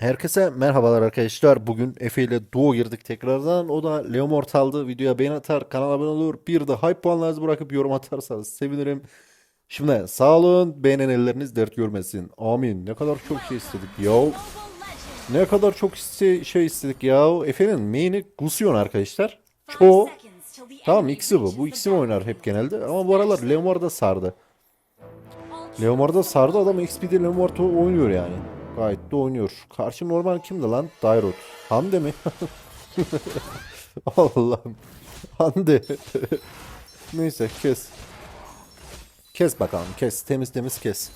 Herkese merhabalar arkadaşlar. Bugün Efe ile duo girdik tekrardan. O da Leo Mortal'dı. Videoya beğen atar, kanala abone olur. Bir de hype puanlarınızı bırakıp yorum atarsanız sevinirim. Şimdi sağ olun. Beğenen elleriniz dert görmesin. Amin. Ne kadar çok şey istedik ya. Ne kadar çok iste- şey istedik ya. Efe'nin main'i Gusion arkadaşlar. Çoğu. Tamam ikisi bu. Bu ikisi mi oynar hep genelde. Ama bu aralar Leomar da sardı. Leomar da sardı adam XP'de Leomar oynuyor yani. Gayet de oynuyor. Karşı normal kimdi lan? Dairot. Hande mi? Allah'ım. Hande. Neyse kes. Kes bakalım kes. Temiz temiz kes.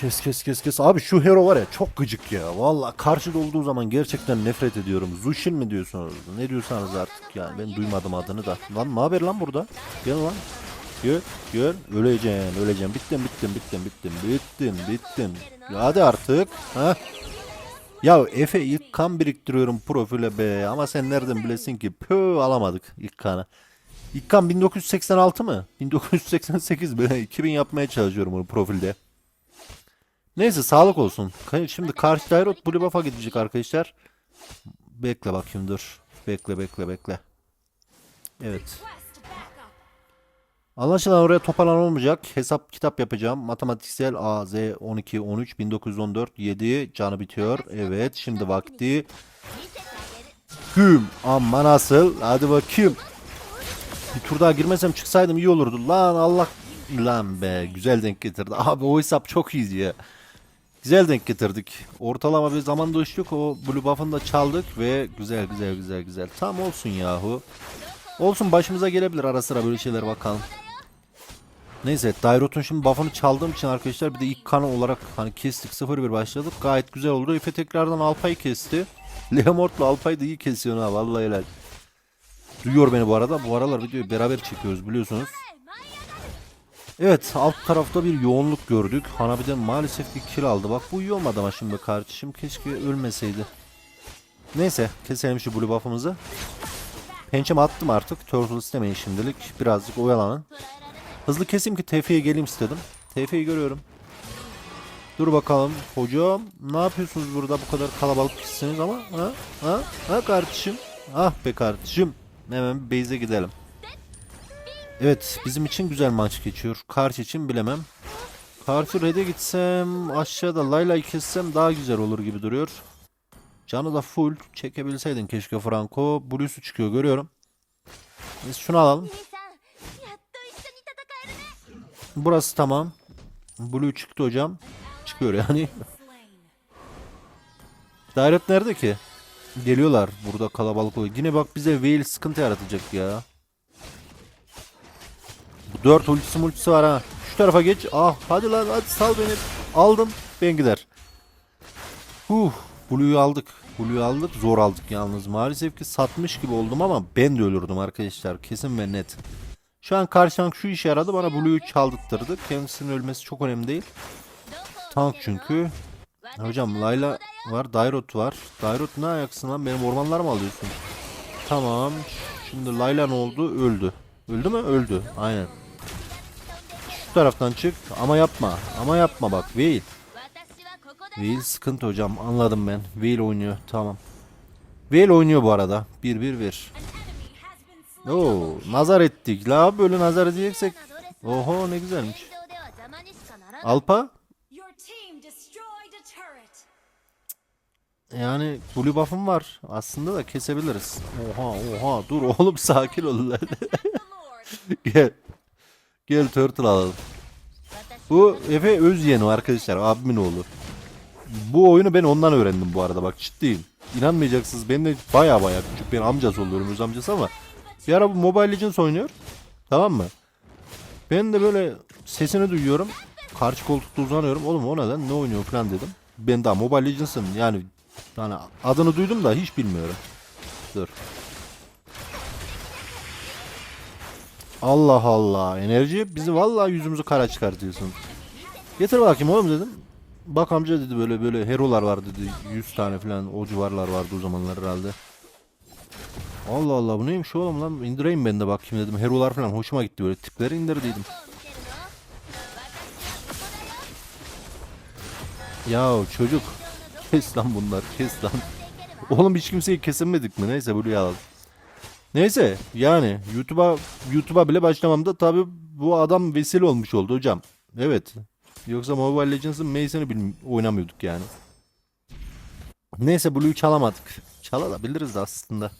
Kes kes kes kes. Abi şu hero var ya çok gıcık ya. Valla karşıda olduğu zaman gerçekten nefret ediyorum. Zushin mi diyorsunuz? Ne diyorsanız artık yani ben duymadım adını da. Lan ne haber lan burada? Gel lan. Gör, gör. Öleceksin. Bittin, bittin, bittin, bittin, bittin, bittin. Ya hadi artık. Ha? Ya Efe ilk kan biriktiriyorum profile be. Ama sen nereden bilesin ki? Pö alamadık ilk kanı. İlk kan 1986 mı? 1988 ben 2000 yapmaya çalışıyorum bunu profilde. Neyse sağlık olsun. Şimdi karşı Dairot Buff'a gidecek arkadaşlar. Bekle bakayım dur. Bekle bekle bekle. Evet. Anlaşılan oraya toparlan olmayacak. Hesap kitap yapacağım. Matematiksel AZ 12 13 1914 7 canı bitiyor. Evet şimdi vakti. Güm. Amma nasıl? Hadi bakayım. Bir tur daha girmesem çıksaydım iyi olurdu. Lan Allah. Lan be güzel denk getirdi. Abi o hesap çok iyiydi ya. Güzel denk getirdik. Ortalama bir zamanda uçtuk. O Blue Buff'ını da çaldık ve güzel güzel güzel güzel. Tam olsun yahu. Olsun başımıza gelebilir ara sıra böyle şeyler bakalım. Neyse Dairot'un şimdi buff'ını çaldığım için arkadaşlar bir de ilk kanı olarak hani kestik 0-1 başladık. Gayet güzel oldu. Efe tekrardan Alpay kesti. Leomort'la Alpay da iyi kesiyor ha vallahi helal. Duyuyor beni bu arada. Bu aralar videoyu beraber çekiyoruz biliyorsunuz. Evet alt tarafta bir yoğunluk gördük. Hanabi'den maalesef bir kill aldı. Bak bu iyi olmadı ama şimdi kardeşim. Keşke ölmeseydi. Neyse keselim şu blue buff'ımızı. Pençeme attım artık. Turtle istemeyin şimdilik. Birazcık oyalanın. Hızlı keseyim ki TF'ye geleyim istedim. TF'yi görüyorum. Dur bakalım. Hocam ne yapıyorsunuz burada bu kadar kalabalık kişisiniz ama ha? Ha? Ha kardeşim? Ah be kardeşim. Hemen base'e gidelim. Evet bizim için güzel maç geçiyor. Karşı için bilemem. Karşı red'e gitsem aşağıda Layla'yı kessem daha güzel olur gibi duruyor. Canı da full. Çekebilseydin keşke Franco. Blue'su çıkıyor görüyorum. Biz şunu alalım. Burası tamam. Blue çıktı hocam. Çıkıyor yani. Direct nerede ki? Geliyorlar burada kalabalık oluyor. Yine bak bize Veil sıkıntı yaratacak ya. Bu 4 ultisi multisi var ha. Şu tarafa geç. Ah hadi lan hadi sal beni. Aldım. Ben gider. Huh. Blue'yu aldık. Blue'yu aldık. Zor aldık yalnız. Maalesef ki satmış gibi oldum ama ben de ölürdüm arkadaşlar. Kesin ve net. Şu an karşı tank şu işe yaradı. Bana Blue'yu çaldırttırdı. Kendisinin ölmesi çok önemli değil. Tank çünkü. Hocam Layla var. Dairot var. Dairot ne ayaksın lan? Benim ormanlar mı alıyorsun? Tamam. Şimdi Layla ne oldu? Öldü. Öldü mü? Öldü. Aynen. Şu taraftan çık. Ama yapma. Ama yapma bak. Veil. Veil sıkıntı hocam. Anladım ben. Veil oynuyor. Tamam. Veil oynuyor bu arada. 1-1-1. Oo, nazar ettik. La böyle nazar edeceksek. Oho ne güzelmiş. Alpa yani blue buff'ım var. Aslında da kesebiliriz. Oha oha dur oğlum sakin ol. Gel. Gel turtle alalım. Bu Efe Özyeğen arkadaşlar abimin oğlu. Bu oyunu ben ondan öğrendim bu arada bak ciddiyim. İnanmayacaksınız ben de baya baya küçük ben amcası oluyorum öz amcası ama bir ara bu Mobile Legends oynuyor. Tamam mı? Ben de böyle sesini duyuyorum. Karşı koltukta uzanıyorum. Oğlum o neden ne oynuyor falan dedim. Ben daha Mobile Legends'ım yani yani adını duydum da hiç bilmiyorum. Dur. Allah Allah. Enerji bizi vallahi yüzümüzü kara çıkartıyorsun. Getir bakayım oğlum dedim. Bak amca dedi böyle böyle herolar var dedi. 100 tane falan o civarlar vardı o zamanlar herhalde. Allah Allah bu neymiş oğlum lan indireyim ben de bakayım dedim. Herolar falan hoşuma gitti böyle tipleri indirdiydim. Ya çocuk Kes lan bunlar kes lan. Oğlum hiç kimseyi kesemedik mi? Neyse Blue'yu alalım. Neyse yani YouTube'a YouTube'a bile başlamamda tabi bu adam vesile olmuş oldu hocam. Evet. Yoksa Mobile Legends'ın bilmi- oynamıyorduk yani. Neyse Blue'yu çalamadık. Çalabiliriz aslında.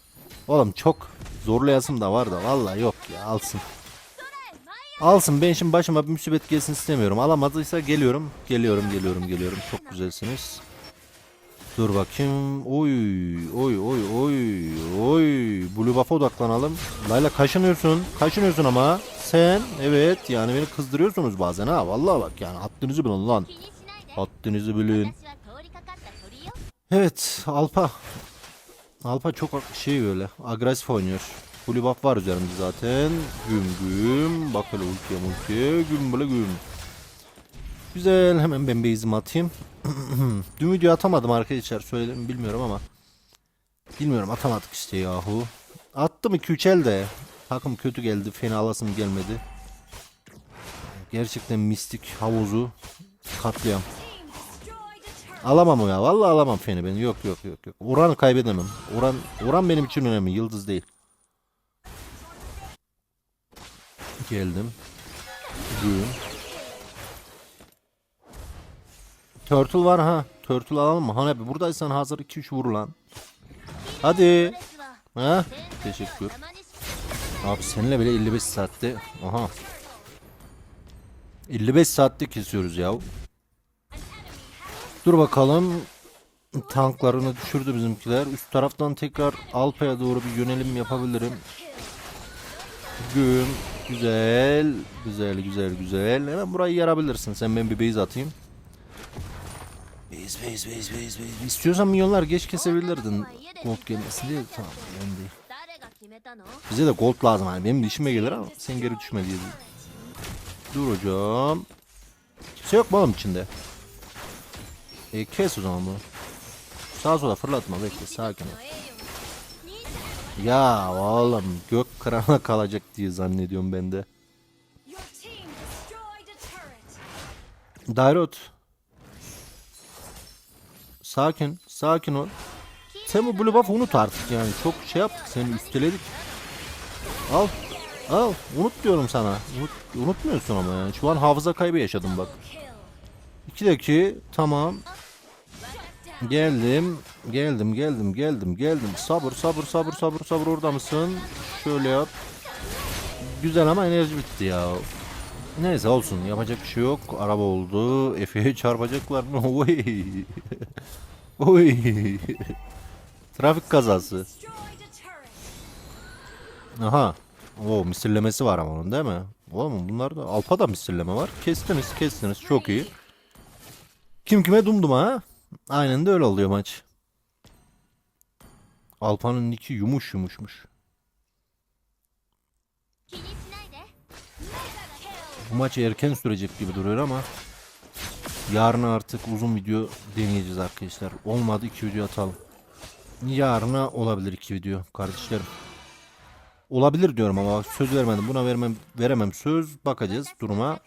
Oğlum çok zorlayasım da var da vallahi yok ya alsın. Alsın ben şimdi başıma bir musibet gelsin istemiyorum. Alamadıysa geliyorum. Geliyorum geliyorum geliyorum. Çok güzelsiniz. Dur bakayım. Oy oy oy oy oy. Blue buff'a odaklanalım. Layla kaşınıyorsun. Kaşınıyorsun ama. Sen evet yani beni kızdırıyorsunuz bazen ha. Vallahi bak yani haddinizi bilin lan. Haddinizi bilin. Evet Alpa. Alpa çok şey böyle agresif oynuyor. Blue buff var üzerimde zaten. Güm güm. Bak hele ultiye multiye. Güm böyle güm. Güzel hemen ben base'imi atayım. Dün video atamadım arkadaşlar söyledim bilmiyorum ama. Bilmiyorum atamadık işte yahu. Attım 2-3 el de. Takım kötü geldi fena alasım gelmedi. Gerçekten mistik havuzu katliam. Alamam o ya. Vallahi alamam feni ben. Yok yok yok yok. Oran kaybedemem. Oran oran benim için önemli. Yıldız değil. Geldim. Gün. Turtle var ha. Turtle alalım mı? Hanebi buradaysan hazır 2-3 vur lan. Hadi. Ha? Teşekkür. Abi seninle bile 55 saatte. Aha. 55 saatte kesiyoruz ya. Dur bakalım. Tanklarını düşürdü bizimkiler. Üst taraftan tekrar Alpa'ya doğru bir yönelim yapabilirim. Güm. Güzel. Güzel güzel güzel. Hemen burayı yarabilirsin. Sen ben bir base atayım. Base base base base base. İstiyorsan milyonlar geç kesebilirdin. Gold gelmesin diye. Tamam önemli değil. Bize de gold lazım hani. Benim de işime gelir ama sen geri düşme diye. Dur hocam. Kimse yok mu oğlum içinde? E, kes o zaman bunu. Sağa sola fırlatma bekle sakin ol. Ya oğlum gök kırana kalacak diye zannediyorum ben de. Dairot. Sakin, sakin ol. Sen bu blue buff'ı unut artık yani. Çok şey yaptık seni üsteledik. Al. Al. Unut diyorum sana. Unut, unutmuyorsun ama yani. Şu an hafıza kaybı yaşadım bak. Kill. 2'deki tamam. Geldim. Geldim geldim geldim geldim. Sabır sabır sabır sabır sabır orada mısın? Şöyle yap. Güzel ama enerji bitti ya. Neyse olsun yapacak bir şey yok. Araba oldu. Efe'ye çarpacaklar mı? Oy. Oy. Trafik kazası. Aha. O misillemesi var ama onun değil mi? Oğlum bunlarda Alpa'da misilleme var. Kestiniz kestiniz çok iyi. Kim kime dumdum ha? Aynen de öyle oluyor maç. Alpa'nın iki yumuş yumuşmuş. Bu maç erken sürecek gibi duruyor ama yarına artık uzun video deneyeceğiz arkadaşlar. Olmadı iki video atalım. Yarına olabilir iki video kardeşlerim. Olabilir diyorum ama söz vermedim. Buna vermem veremem söz. Bakacağız duruma.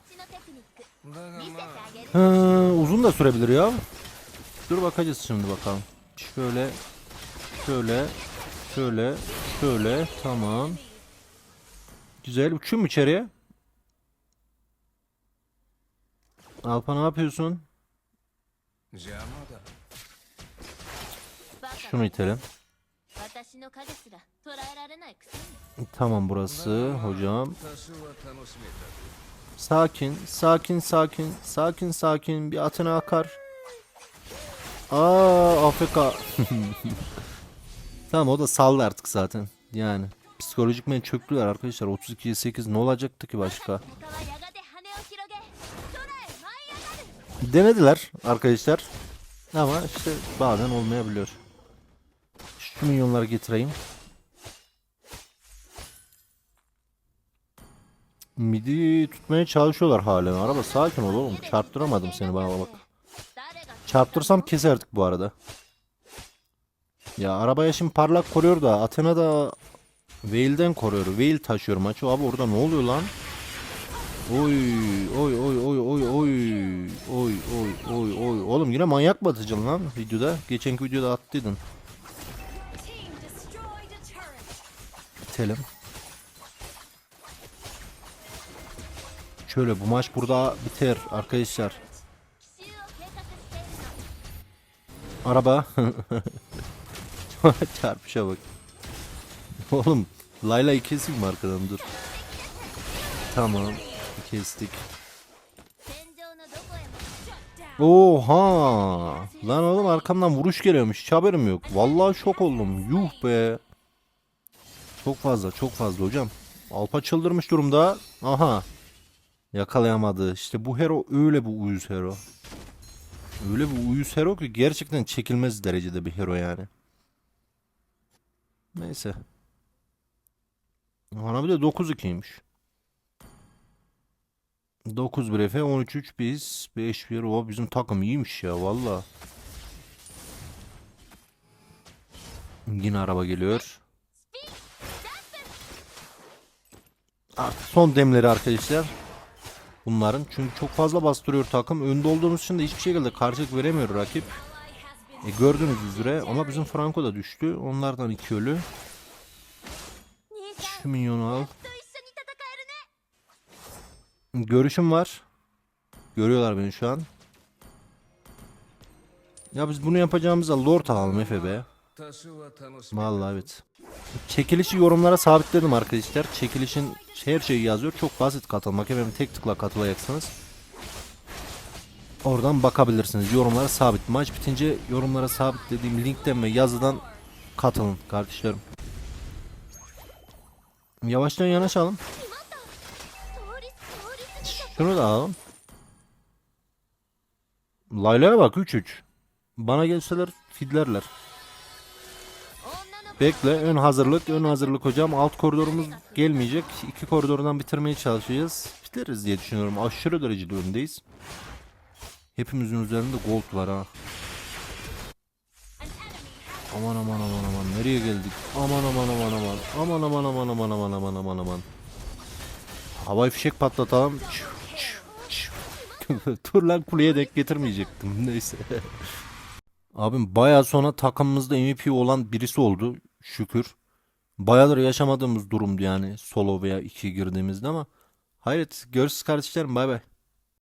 Ha, uzun da sürebilir ya. Dur bakacağız şimdi bakalım. Şöyle şöyle şöyle şöyle tamam. Güzel uçuyor mu içeriye? Alpa ne yapıyorsun? Şunu itelim. Tamam burası hocam. Sakin, sakin, sakin, sakin, sakin. Bir Athena akar. Aa, AFK. tamam o da saldı artık zaten. Yani psikolojik men çöktüler arkadaşlar. 32'ye 8 ne olacaktı ki başka? Denediler arkadaşlar. Ama işte bazen olmayabiliyor. Şu milyonları getireyim. Midi tutmaya çalışıyorlar halen. Araba sakin ol oğlum. Çarptıramadım seni bana bak. Çarptırsam keserdik bu arada. Ya arabaya şimdi parlak koruyor da Athena da Veil'den koruyor. Veil taşıyor maçı. Abi orada ne oluyor lan? Oy oy oy oy oy oy oy oy oy oy oğlum yine manyak atacaksın lan videoda geçenki videoda attıydın bitelim şöyle bu maç burada biter arkadaşlar Araba. Çarpışa bak. Oğlum Layla'yı keseyim mi arkadan dur. Tamam. Kestik. Oha! Lan oğlum arkamdan vuruş geliyormuş. Hiç haberim yok. Vallahi şok oldum. Yuh be. Çok fazla, çok fazla hocam. Alpa çıldırmış durumda. Aha. Yakalayamadı. İşte bu hero öyle bu uyuz hero. Öyle bir uyuz hero ki gerçekten çekilmez derecede bir hero yani. Neyse. Ana bir de 9-2'ymiş. 9 bir Efe 13-3 biz 5 1 o bizim takım iyiymiş ya valla. Yine araba geliyor. Artık son demleri arkadaşlar bunların. Çünkü çok fazla bastırıyor takım. Önde olduğumuz için de hiçbir şekilde karşılık veremiyor rakip. E, gördüğünüz üzere ama bizim Franco da düştü. Onlardan iki ölü. Şu minyonu al. Görüşüm var. Görüyorlar beni şu an. Ya biz bunu yapacağımıza lord alalım Efe be. Vallahi evet. Çekilişi yorumlara sabitledim arkadaşlar. Çekilişin her şeyi yazıyor. Çok basit katılmak. Hemen tek tıkla katılacaksınız. Oradan bakabilirsiniz. Yorumlara sabit. Maç bitince yorumlara sabitlediğim linkten ve yazıdan katılın kardeşlerim. Yavaştan yanaşalım. Şunu da alalım. Layla'ya bak 3-3. Bana gelseler fidlerler. Bekle ön hazırlık ön hazırlık hocam alt koridorumuz gelmeyecek. İki koridordan bitirmeye çalışacağız. Bitiririz diye düşünüyorum. Aşırı derecede öndeyiz. Hepimizin üzerinde gold var ha. Aman aman aman aman nereye geldik? Aman aman aman aman. Aman aman aman aman aman aman aman aman. Havai fişek patlatalım. Dur lan kuleye denk getirmeyecektim. Neyse. Abim baya sonra takımımızda MVP olan birisi oldu şükür. Bayağıdır yaşamadığımız durumdu yani solo veya iki girdiğimizde ama hayret görüşürüz kardeşlerim bay bay.